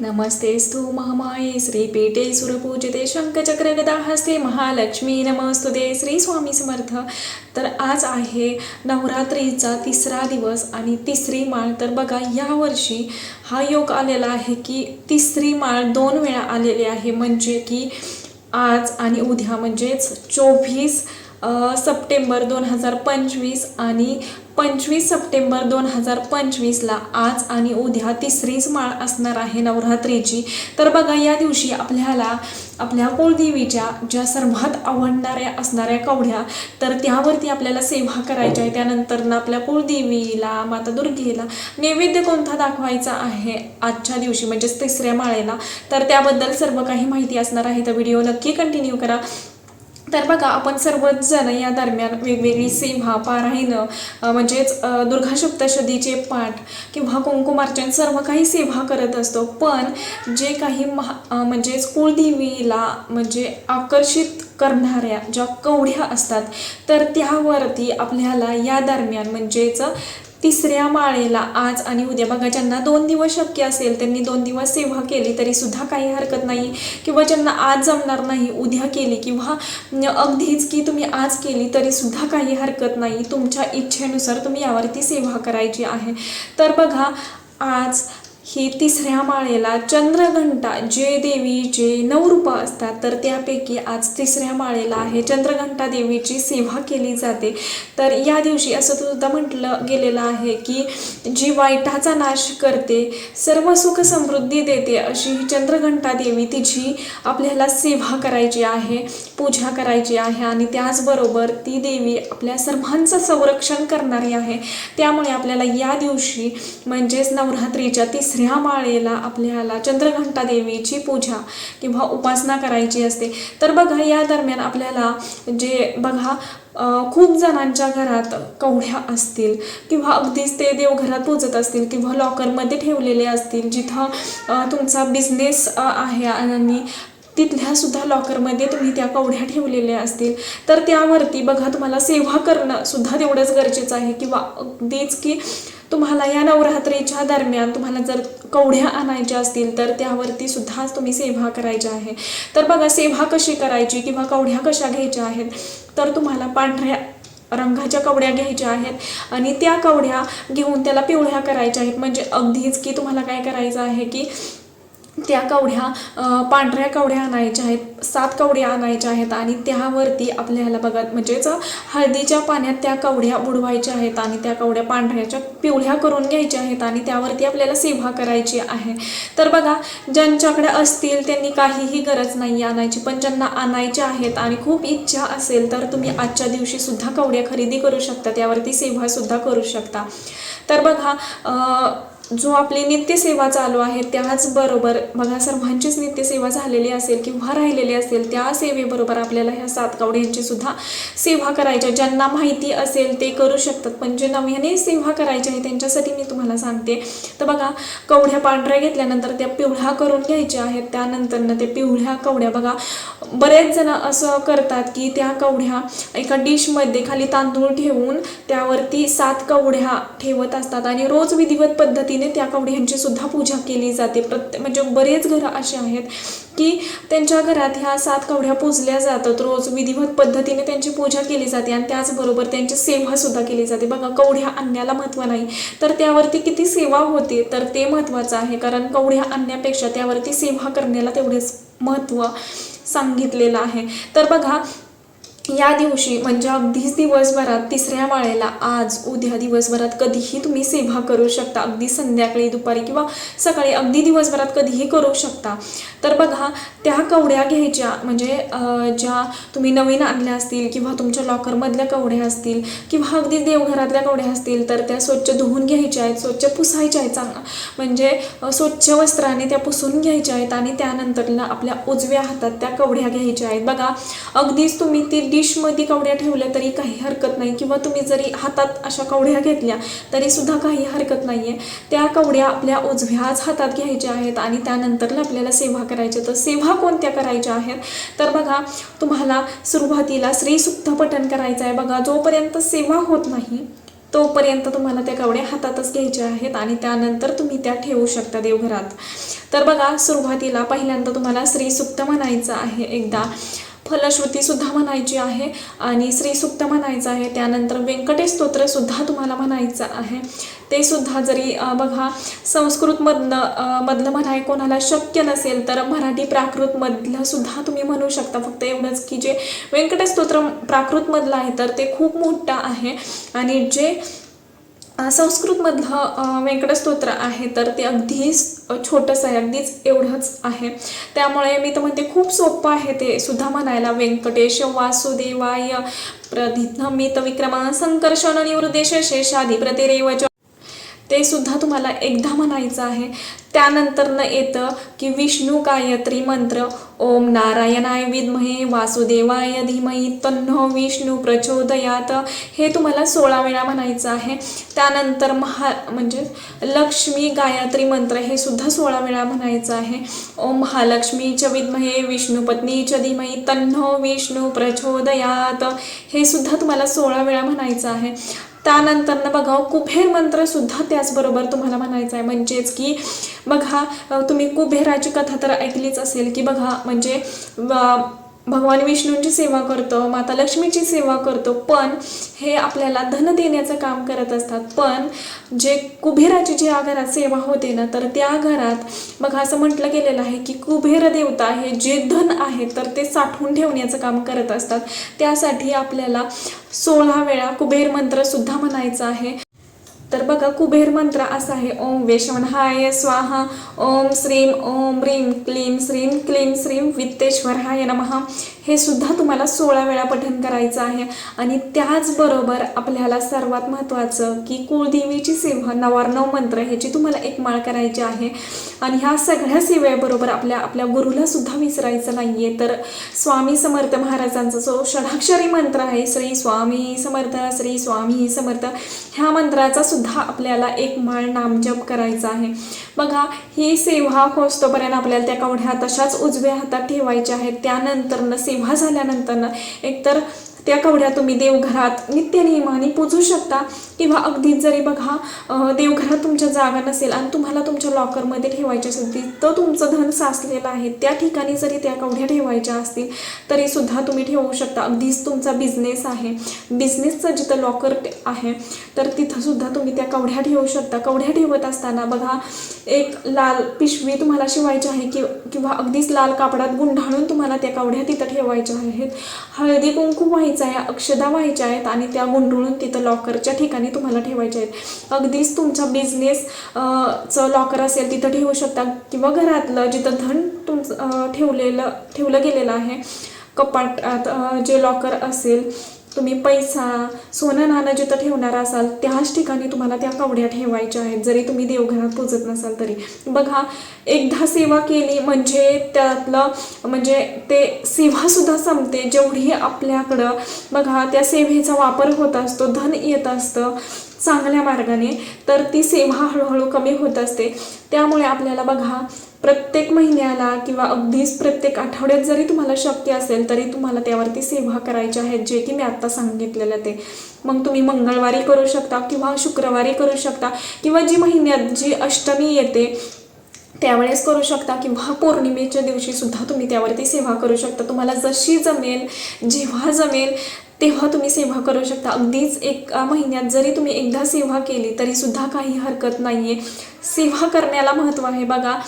नमस्तेस्तु महामाये श्रीपीठे सुरपूजिते शंखचक्र महालक्ष्मी महालक्ष्मी नमस्तुते श्री स्वामी समर्थ. तर आज आहे नवरात्रीचा तिसरा दिवस आणि तिसरी माळ. तर बघा यावर्षी हा योग आलेला आहे की तिसरी माळ दोन वेळा आलेली आहे. म्हणजे की आज आणि उद्या म्हणजेच चोवीस सप्टेंबर दोन हजार पंचवीस आणि पंचवीस सप्टेंबर दोन हजार पंचवीसला आज आणि उद्या तिसरीच माळ असणार आहे नवरात्रीची. तर बघा या दिवशी आपल्याला आपल्या कुलदेवीच्या ज्या सर्वात आवडणाऱ्या असणाऱ्या कवड्या तर त्यावरती आपल्याला सेवा करायची आहे. त्यानंतर ना आपल्या कुलदेवीला माता दुर्गेला नैवेद्य कोणता दाखवायचा आहे आजच्या दिवशी म्हणजेच तिसऱ्या माळेला. तर त्याबद्दल सर्व काही माहिती असणार आहे. तर व्हिडिओ नक्की कंटिन्यू करा. तर बघा आपण सर्वच जण या दरम्यान वेगवेगळी सेवा पारायणं म्हणजेच दुर्गा सप्तशतीचे पाठ किंवा कुंकुमार्चन सर्व काही सेवा करत असतो. पण जे काही महा म्हणजेच कुळदेवीला म्हणजे आकर्षित करणाऱ्या ज्या कवड्या असतात तर त्यावरती आपल्याला या दरम्यान म्हणजेच तिसऱ्या माळेला आज आणि उद्या. बघा ज्यांना दोन दिवस शक्य असेल त्यांनी दोन दिवस सेवा केली तरी सुद्धा काही हरकत नाही. किंवा ज्यांना आज जमणार नाही उद्या केली किंवा अगदीच की तुम्ही आज केली तरी सुद्धा काही हरकत नाही. तुमच्या इच्छेनुसार तुम्ही यावरती सेवा करायची आहे. तर बघा आज ही तिसऱ्या माळेला चंद्रघंटा जे देवीचे नऊ रूपं असतात तर त्यापैकी आज तिसऱ्या माळेला आहे चंद्रघंटा देवीची सेवा केली जाते. तर या दिवशी असं सुद्धा म्हटलं गेलेलं आहे की जी वाईटाचा नाश करते सर्व सुख समृद्धी देते अशी ही चंद्रघंटा देवी तिची आपल्याला सेवा करायची आहे पूजा करायची आहे आणि त्याचबरोबर ती देवी आपल्या सर्वांचं संरक्षण करणारी आहे. त्यामुळे आपल्याला या दिवशी म्हणजेच नवरात्रीच्या तिसऱ्या माळेला आपल्याला चंद्रघंटा देवीची पूजा किंवा उपासना करायची असते. तर बघा या दरम्यान आपल्याला जे बघा खूप जणांच्या घरात कवड्या असतील किंवा अगदीच ते देवघरात पोचत असतील किंवा लॉकरमध्ये ठेवलेले असतील जिथं तुमचा बिझनेस आहे आणि तिथल्या सुद्धा लॉकरमध्ये तुम्ही त्या कवड्या ठेवलेल्या असतील. तर त्यावरती बघा तुम्हाला सेवा करणं सुद्धा तेवढंच गरजेचं आहे किंवा अगदीच की तुम्हाला या नवरात्रीच्या दरम्यान तुम्हाला जर कवढ्या आणायच्या असतील तर त्यावरती सुद्धा तुम्ही सेवा करायच्या आहे. तर बघा सेवा कशी करायची किंवा कवढ्या कशा घ्यायच्या आहेत तर तुम्हाला पांढऱ्या रंगाच्या कवड्या घ्यायच्या आहेत आणि त्या कवड्या घेऊन त्याला पिवळ्या करायच्या आहेत. म्हणजे अगदीच की तुम्हाला काय करायचं आहे की त्या कवड्या पांढऱ्या कवड्या आणायच्या आहेत सात कवड्या आणायच्या आहेत आणि त्यावरती आपल्याला बघा म्हणजेच हळदीच्या पाण्यात त्या कवड्या बुडवायच्या आहेत आणि त्या कवड्या पांढऱ्याच्या पिवळ्या करून घ्यायच्या आहेत आणि त्यावरती आपल्याला सेवा करायची आहे. तर बघा ज्यांच्याकडे असतील त्यांनी काहीही गरज नाही आणायची पण ज्यांना आणायच्या आहेत आणि खूप इच्छा असेल तर तुम्ही आजच्या दिवशीसुद्धा कावड्या कवड्या खरेदी करू शकता त्यावरती सेवासुद्धा करू शकता. तर बघा जो आपली नित्यसेवा चालू आहे त्याचबरोबर बघा सर्वांचीच नित्यसेवा झालेली असेल किंवा राहिलेली असेल त्या सेवेबरोबर आपल्याला ह्या सात कवड्यांची सुद्धा सेवा करायच्या ज्यांना माहिती असेल ते करू शकतात पण जे नव्याने सेवा करायची आहे त्यांच्यासाठी मी तुम्हाला सांगते. तर बघा कवड्या पांढऱ्या घेतल्यानंतर त्या पिवळ्या करून घ्यायच्या आहेत. त्यानंतर ते पिवळ्या कवड्या बघा बरेच जण असं करतात की त्या कवड्या एका डिशमध्ये खाली तांदूळ ठेवून त्यावरती सात कवड्या ठेवत असतात. आणि रोज विधिवत पद्धती पद्धतीने त्या कवड्यांची सुद्धा पूजा केली जाते. प्रत्येक म्हणजे बरेच घरं असे आहेत की त्यांच्या घरात ह्या सात कवड्या पूजल्या जातात. रोज विधिवत पद्धतीने त्यांची पूजा केली जाते आणि त्याचबरोबर त्यांची सेवा सुद्धा केली जाते. बघा कवड्या आणण्याला महत्त्व नाही. तर त्यावरती किती सेवा होते तर ते महत्त्वाचं आहे. कारण कवड्या आणण्यापेक्षा त्यावरती सेवा करण्याला तेवढेच महत्त्व सांगितलेलं आहे. तर बघा या दिवशी म्हणजे अगदीच दिवसभरात तिसऱ्या माळेला आज उद्या दिवसभरात कधीही तुम्ही सेवा करू शकता. अगदी संध्याकाळी दुपारी किंवा सकाळी अगदी दिवसभरात कधीही करू शकता. तर बघा त्या कवड्या घ्यायच्या. म्हणजे ज्या तुम्ही नवीन आणल्या असतील किंवा तुमच्या लॉकरमधल्या कवड्या असतील किंवा अगदी देवघरातल्या कवड्या असतील तर त्या स्वच्छ धुवून घ्यायच्या आहेत स्वच्छ पुसायच्या आहेत चांगला. म्हणजे स्वच्छ वस्त्राने त्या पुसून घ्यायच्या आहेत आणि त्यानंतरला आपल्या उजव्या हातात त्या कवड्या घ्यायच्या आहेत. बघा अगदीच तुम्ही ती डिशमध्ये कवड्या ठेवल्या तरी काही हरकत नाही. किंवा तुम्ही जरी हातात अशा कवड्या घेतल्या तरीसुद्धा काही हरकत नाही आहे त्या कवड्या आपल्या उजव्याच हातात घ्यायच्या आहेत आणि त्यानंतर आपल्याला सेवा करायच्या तर सेवा कोणत्या करायच्या आहेत? तर बघा तुम्हाला सुरुवातीला श्रीसुक्त पठण करायचं आहे. बघा जोपर्यंत सेवा होत नाही तोपर्यंत तुम्हाला त्या कवड्या हातातच घ्यायच्या आहेत आणि त्यानंतर तुम्ही त्या ठेवू शकता देवघरात. तर बघा सुरुवातीला पहिल्यांदा तुम्हाला श्रीसुक्त म्हणायचं आहे एकदा. फलश्रुतीसुद्धा म्हणायची आहे आणि श्रीसुक्त म्हणायचं आहे. त्यानंतर व्यंकटेश तुम्हाला म्हणायचं आहे. ते सुद्धा जरी बघा संस्कृतमधनं मधलं म्हणाय कोणाला शक्य नसेल तर मराठी प्राकृतमधलं सुद्धा तुम्ही म्हणू शकता. फक्त एवढंच की जे व्यंकटेश स्तोत्र प्राकृतमधलं आहे तर ते खूप मोठं आहे. आणि जे संस्कृतमधलं वेंकट स्तोत्र आहे तर ते अगदीच छोटंसं आहे अगदीच एवढंच आहे. त्यामुळे मी तर म्हणते खूप सोपं आहे ते सुद्धा म्हणायला. व्यंकटेश वासुदेवाय प्रधितमित विक्रमा संकर्षण निवृदेश शेषादी प्रतिरेवच ते सुद्धा तुम्हाला एकदा म्हणायचं आहे. त्यानंतर येतं की विष्णू गायत्री मंत्र ओम नारायणाय विद्महे वासुदेवाय धीमही तन्नो विष्णू प्रचोदयात. हे तुम्हाला सोळा वेळा म्हणायचं आहे. त्यानंतर महा म्हणजे लक्ष्मी गायत्री मंत्र हे सुद्धा सोळा वेळा म्हणायचं आहे. ओम महालक्ष्मी च विद्महे च धीमही तन्नो विष्णू प्रचोदयात. हे सुद्धा तुम्हाला सोळा वेळा म्हणायचं आहे. त्यानंतरनं बघा कुबेर मंत्र सुद्धा त्याचबरोबर तुम्हाला म्हणायचं आहे. म्हणजेच की बघा तुम्ही कुबेराची कथा तर ऐकलीच असेल की बघा म्हणजे भगवान विष्णूंची सेवा करतो माता लक्ष्मीची सेवा करतो पण हे आपल्याला धन देण्याचं काम करत असतात. पण जे कुबेराची जी घरात सेवा होते ना तर त्या घरात बघा असं म्हटलं गेलेलं आहे की कुबेर देवता हे जे धन आहे तर ते साठवून ठेवण्याचं काम करत असतात. त्यासाठी आपल्याला सोळा वेळा कुबेर मंत्रसुद्धा म्हणायचं म्हणायचा आहे. तर बघा कुबेर मंत्र असा आहे ओम वेशवनहाय स्वाहा ओम श्रीम ओम ह्रीम क्लीम श्रीम क्लीम श्रीम वित्तेश्वराय नमः. हे सुद्धा तुम्हाला सोळा वेळा पठण करायचं आहे. आणि त्याचबरोबर आपल्याला सर्वात महत्त्वाचं की कुळदेवीची सेवा नवार्णव मंत्र ह्याची तुम्हाला एक माळ करायची आहे. आणि ह्या सगळ्या सेवेबरोबर आपल्या आपल्या गुरुला सुद्धा विसरायचं नाही आहे तर स्वामी समर्थ महाराजांचा जो षडाक्षरी मंत्र आहे श्री स्वामी समर्थ श्री स्वामी समर्थ ह्या मंत्राचा सुद्धा आपल्याला एक माळ नामजप करायचा आहे. बघा ही सेवा होस्तोपर्यंत आपल्याला त्या कवढ्या तशाच उजव्या हातात ठेवायच्या आहेत. त्यानंतर सेवा तेव्हा झाल्यानंतर ना एकतर त्या कवड्या तुम्ही देवघरात नित्यनियमाने पोचू शकता. किंवा अगदीच जरी बघा देवघरात तुमच्या जागा नसेल आणि तुम्हाला तुमच्या लॉकरमध्ये ठेवायची असेल तिथं तुमचं धन साचलेलं आहे. त्या ठिकाणी जरी त्या कवड्या ठेवायच्या असतील तरी सुद्धा तुम्ही ठेवू शकता. अगदीच तुमचा बिझनेस आहे. बिझनेसचं जिथं लॉकर आहे तर तिथंसुद्धा तुम्ही त्या कवड्या ठेवू शकता. कवड्या ठेवत असताना बघा एक लाल पिशवी तुम्हाला शिवायची आहे कि किंवा अगदीच लाल कापडात गुंडाळून तुम्हाला त्या कवड्या तिथं ठेवायच्या आहेत. हळदी कुंकू व्हायचं आहे अक्षदा व्हायच्या आहेत आणि त्या गुंडळून तिथं लॉकरच्या ठिकाणी तुम्हाला ठेवायच्या आहेत. अगदीच तुमचा बिझनेस चं लॉकर असेल तिथं ठेवू शकता किंवा घरातलं जिथं धन तुमचं ठेवलेलं ठेवलं गेलेलं आहे कपाटात जे लॉकर असेल तुम्ही पैसा सोनं नाणं जिथं ठेवणार असाल त्याच ठिकाणी तुम्हाला त्या कवड्या ठेवायच्या आहेत. जरी तुम्ही देवघरात पूजत नसाल तरी. बघा एकदा सेवा केली म्हणजे त्यातलं म्हणजे ते सेवासुद्धा संपते. जेवढी आपल्याकडं बघा त्या सेवेचा वापर होत असतो धन येत असतं चांगल्या मार्गाने तर ती सेवा हळूहळू कमी होत असते. त्यामुळे आपल्याला बघा प्रत्येक महिन्याला किंवा अगदीच प्रत्येक आठवड्यात जरी तुम्हाला शक्य असेल तरी तुम्हाला त्यावरती सेवा करायच्या आहेत जे की मी आत्ता सांगितलेलं ते. मग तुम्ही मंगळवारी करू शकता किंवा शुक्रवारी करू शकता किंवा जी महिन्यात जी अष्टमी येते त्यावेळेस करू शकता किंवा पौर्णिमेच्या दिवशीसुद्धा तुम्ही त्यावरती सेवा करू शकता. तुम्हाला जशी जमेल जेव्हा जमेल तेव्हा तुम्ही सेवा करू शकता. अगदीच एक महिन्यात जरी तुम्ही एकदा सेवा केली तरीसुद्धा काही हरकत नाही आहे सेवा करण्याला महत्त्व आहे. बघा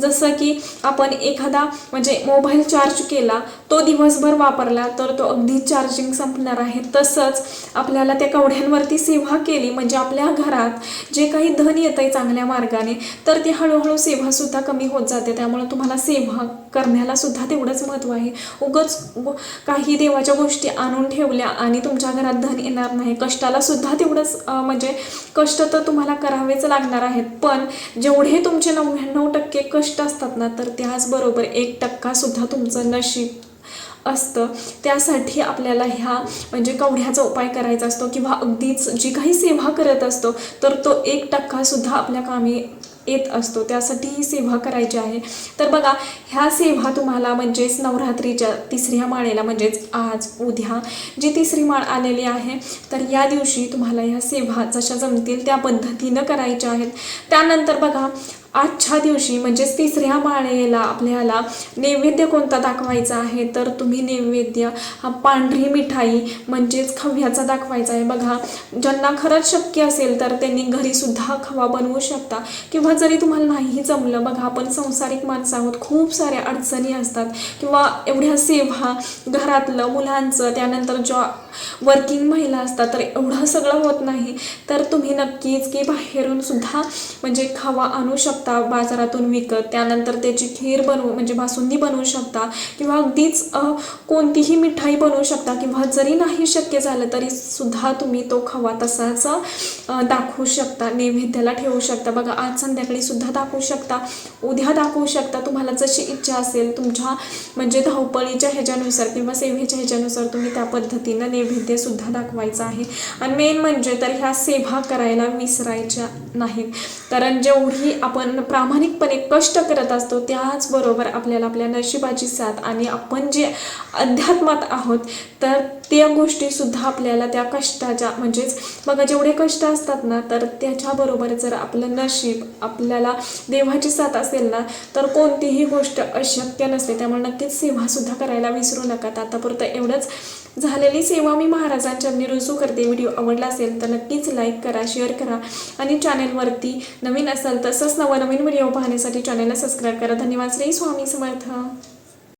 जसं की आपण एखादा म्हणजे मोबाईल चार्ज केला तो दिवसभर वापरला तर तो अगदी चार्जिंग संपणार आहे. तसंच आपल्याला त्या कवड्यांवरती सेवा केली म्हणजे आपल्या घरात जे काही धन येतं आहे चांगल्या मार्गाने तर ती हळूहळू सेवासुद्धा कमी होत जाते. त्यामुळे तुम्हाला सेवा करण्याला सुद्धा तेवढंच महत्त्व आहे. उगच काही देवाच्या गोष्टी आणून ठेवल्या आणि तुमच्या घरात धन येणार नाही कष्टाला सुद्धा तेवढंच म्हणजे कष्ट तर तुम्हाला करावेच लागणार आहेत. पण जेवढे तुमचे नव्याण्णव टक्के कष्ट असतात ना तर त्याचबरोबर एक टक्कासुद्धा तुमचं नशीब असतं. त्यासाठी आपल्याला ह्या म्हणजे कवड्याचा उपाय करायचा असतो किंवा अगदीच जी काही सेवा करत असतो तर तो एक टक्कासुद्धा आपल्या कामी येत असतो. त्यासाठी ही सेवा करायची आहे. तर बघा ह्या सेवा तुम्हाला म्हणजेच नवरात्रीच्या तिसऱ्या माळेला म्हणजेच आज उद्या जी तिसरी माळ आलेली आहे तर या दिवशी तुम्हाला ह्या सेवा जशा जमतील त्या पद्धतीनं करायच्या आहेत. त्यानंतर बघा आजच्या दिवशी म्हणजेच तिसऱ्या माळेला आपल्याला नैवेद्य कोणता दाखवायचा आहे तर तुम्ही नैवेद्य हा पांढरी मिठाई म्हणजेच खव्याचा दाखवायचा आहे. बघा ज्यांना खरंच शक्य असेल तर त्यांनी घरीसुद्धा खवा बनवू शकता. किंवा जरी तुम्हाला नाही जमलं बघा आपण संसारिक माणसं आहोत खूप साऱ्या अडचणी असतात. किंवा एवढ्या सेवा घरातलं मुलांचं त्यानंतर जॉ वर्किंग महिला असतात तर एवढं सगळं होत नाही. तर तुम्ही नक्कीच की बाहेरून सुद्धा म्हणजे खवा आणू शकता. बाजारातून विकत त्यानंतर त्याची खीर बनवू म्हणजे बासुंदी बनवू शकता किंवा अगदीच कोणतीही मिठाई बनवू शकता किंवा जरी नाही शक्य झालं तरी सुद्धा तुम्ही तो खवा तसाच दाखवू शकता नैवेद्याला ठेवू शकता. बघा आज संध्याकाळी सुद्धा दाखवू शकता उद्या दाखवू शकता. तुम्हाला जशी इच्छा असेल तुमच्या म्हणजे धावपळीच्या ह्याच्यानुसार किंवा सेवेच्या ह्याच्यानुसार तुम्ही त्या पद्धतीनं नैवेद्यसुद्धा दाखवायचं दाखवायचा आहे. आणि मेन म्हणजे तर ह्या सेवा करायला विसरायच्या नाहीत. कारण जेवढी आपण प्रामाणिकपणे कष्ट करत असतो त्याचबरोबर आपल्याला आपल्या नशिबाची साथ आणि आपण जे अध्यात्मात आहोत तर त्या गोष्टीसुद्धा आपल्याला त्या कष्टाच्या म्हणजेच बघा जेवढे कष्ट असतात ना तर त्याच्याबरोबर जर आपलं नशीब आपल्याला देवाची साथ असेल ना तर कोणतीही गोष्ट अशक्य नसते. त्यामुळे नक्कीच सेवासुद्धा करायला विसरू नका. आतापुरतं एवढंच. झालेली सेवा मी महाराजांच्या रुजू करते व्हिडिओ आवडला असेल तर नक्कीच लाईक करा शेअर करा आणि चॅनेलवरती नवीन असाल तसंच नवनवीन व्हिडिओ पाहण्यासाठी चॅनेलला सबस्क्राईब करा. धन्यवाद. श्री स्वामी समर्थ.